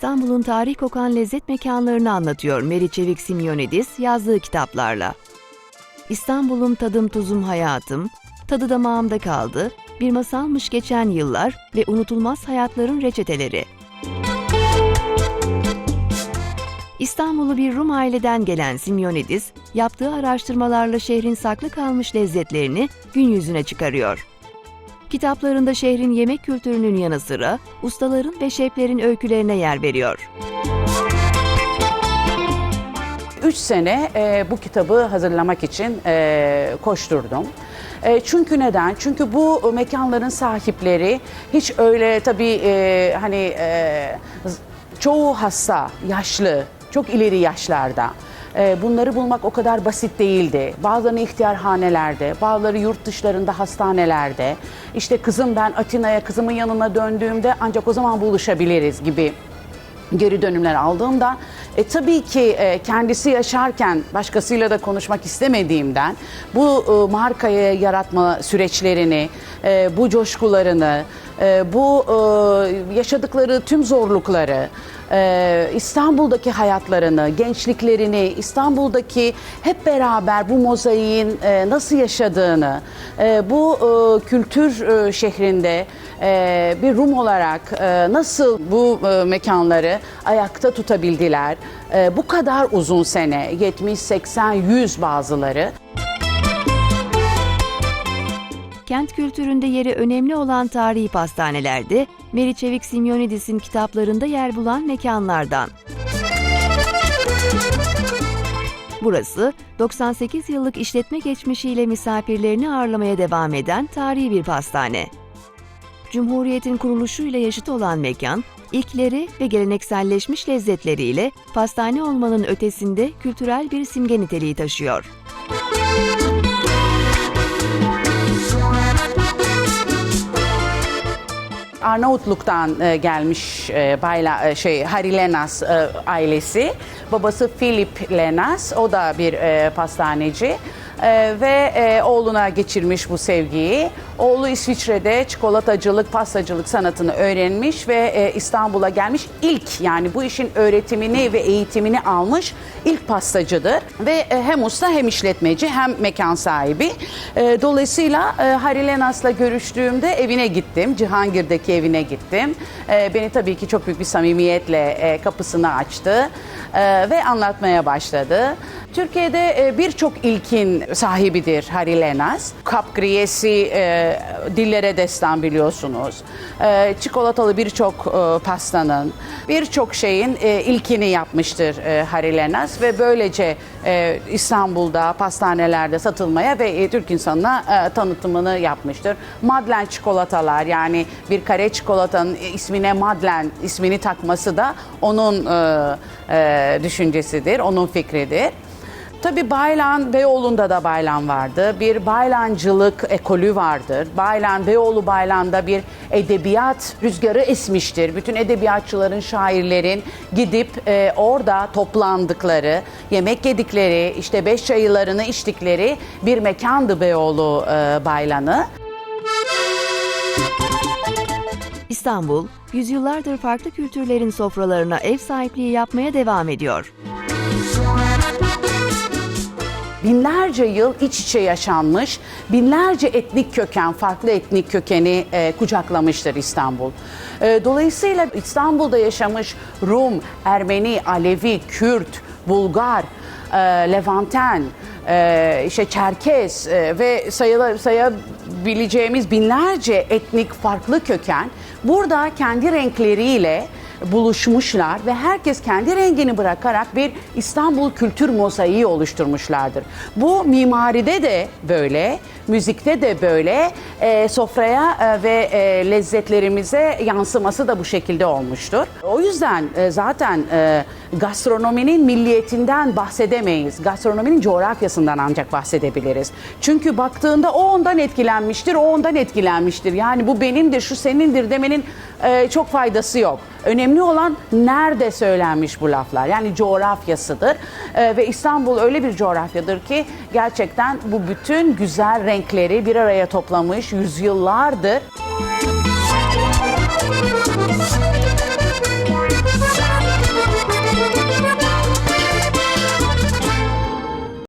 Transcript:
İstanbul'un tarih kokan lezzet mekanlarını anlatıyor Meri Çevik Simyonidis yazdığı kitaplarla. İstanbul'um tadım tuzum hayatım, tadı damağımda kaldı, bir masalmış geçen yıllar ve unutulmaz hayatların reçeteleri. İstanbul'u bir Rum aileden gelen Simyonidis, yaptığı araştırmalarla şehrin saklı kalmış lezzetlerini gün yüzüne çıkarıyor. Kitaplarında şehrin yemek kültürünün yanı sıra ustaların ve şeflerin öykülerine yer veriyor. 3 sene e, bu kitabı hazırlamak için e, koşturdum. E, çünkü neden? Çünkü bu mekanların sahipleri hiç öyle tabii e, hani e, çoğu hasta, yaşlı, çok ileri yaşlarda. E, bunları bulmak o kadar basit değildi. Bazılarını ihtiyarhanelerde, bazıları yurt dışlarında hastanelerde. İşte kızım ben Atina'ya kızımın yanına döndüğümde ancak o zaman buluşabiliriz gibi geri dönümler aldığımda e, tabii ki e, kendisi yaşarken başkasıyla da konuşmak istemediğimden bu e, markayı yaratma süreçlerini, e, bu coşkularını, e, bu e, yaşadıkları tüm zorlukları, e, İstanbul'daki hayatlarını, gençliklerini, İstanbul'daki hep beraber bu mozaiğin e, nasıl yaşadığını, bu kültür şehrinde bir Rum olarak nasıl bu mekanları ayakta tutabildiler, bu kadar uzun sene, 70, 80, 100 bazıları. Kent kültüründe yeri önemli olan tarihi pastanelerde Meri Çevik Simyonidis'in kitaplarında yer bulan mekanlardan. Burası 98 yıllık işletme geçmişiyle misafirlerini ağırlamaya devam eden tarihi bir pastane. Cumhuriyet'in kuruluşuyla yaşıt olan mekan, ilkleri ve gelenekselleşmiş lezzetleriyle pastane olmanın ötesinde kültürel bir simge niteliği taşıyor. Arnavutluk'tan e, gelmiş e, Bayla e, şey Harry Lenas e, ailesi. Babası Philip Lenas, o da bir e, pastaneci. E, ve e, oğluna geçirmiş bu sevgiyi. Oğlu İsviçre'de çikolatacılık, pastacılık sanatını öğrenmiş ve e, İstanbul'a gelmiş. İlk yani bu işin öğretimini ve eğitimini almış ilk pastacıdır. Ve e, hem usta hem işletmeci hem mekan sahibi. E, dolayısıyla e, Harry Lenas'la görüştüğümde evine gittim. Cihangir'deki evine gittim. E, beni tabii ki çok büyük bir samimiyetle e, kapısını açtı e, ve anlatmaya başladı. Türkiye'de e, birçok ilkin sahibidir Harry Lenas. Kap griyesi e, dillere destan biliyorsunuz. E, çikolatalı birçok e, pastanın, birçok şeyin e, ilkini yapmıştır e, Harry Lenas ve böylece e, İstanbul'da pastanelerde satılmaya ve e, Türk insanına e, tanıtımını yapmıştır. Madlen çikolatalar yani bir kare çikolatanın ismine Madlen ismini takması da onun e, e, düşüncesidir, onun fikridir. Tabii Baylan, Beyoğlu'nda da Baylan vardı. Bir Baylancılık ekolü vardır. Baylan, Beyoğlu Baylan'da bir edebiyat rüzgarı esmiştir. Bütün edebiyatçıların, şairlerin gidip e, orada toplandıkları, yemek yedikleri, işte beş çayılarını içtikleri bir mekandı Beyoğlu e, Baylanı. İstanbul, yüzyıllardır farklı kültürlerin sofralarına ev sahipliği yapmaya devam ediyor. Binlerce yıl iç içe yaşanmış, binlerce etnik köken, farklı etnik kökeni e, kucaklamıştır İstanbul. E, dolayısıyla İstanbul'da yaşamış Rum, Ermeni, Alevi, Kürt, Bulgar, e, Levanten, e, işte Çerkez e, ve sayıla, sayabileceğimiz binlerce etnik farklı köken burada kendi renkleriyle buluşmuşlar ve herkes kendi rengini bırakarak bir İstanbul kültür mozaiği oluşturmuşlardır. Bu mimaride de böyle, müzikte de böyle, e, sofraya e, ve e, lezzetlerimize yansıması da bu şekilde olmuştur. O yüzden e, zaten e, gastronominin milliyetinden bahsedemeyiz. Gastronominin coğrafyasından ancak bahsedebiliriz. Çünkü baktığında o ondan etkilenmiştir, o ondan etkilenmiştir. Yani bu benimdir, şu senindir demenin e, çok faydası yok. Önemli olan nerede söylenmiş bu laflar. Yani coğrafyasıdır. E, ve İstanbul öyle bir coğrafyadır ki gerçekten bu bütün güzel renkleri bir araya toplamış yüzyıllardır.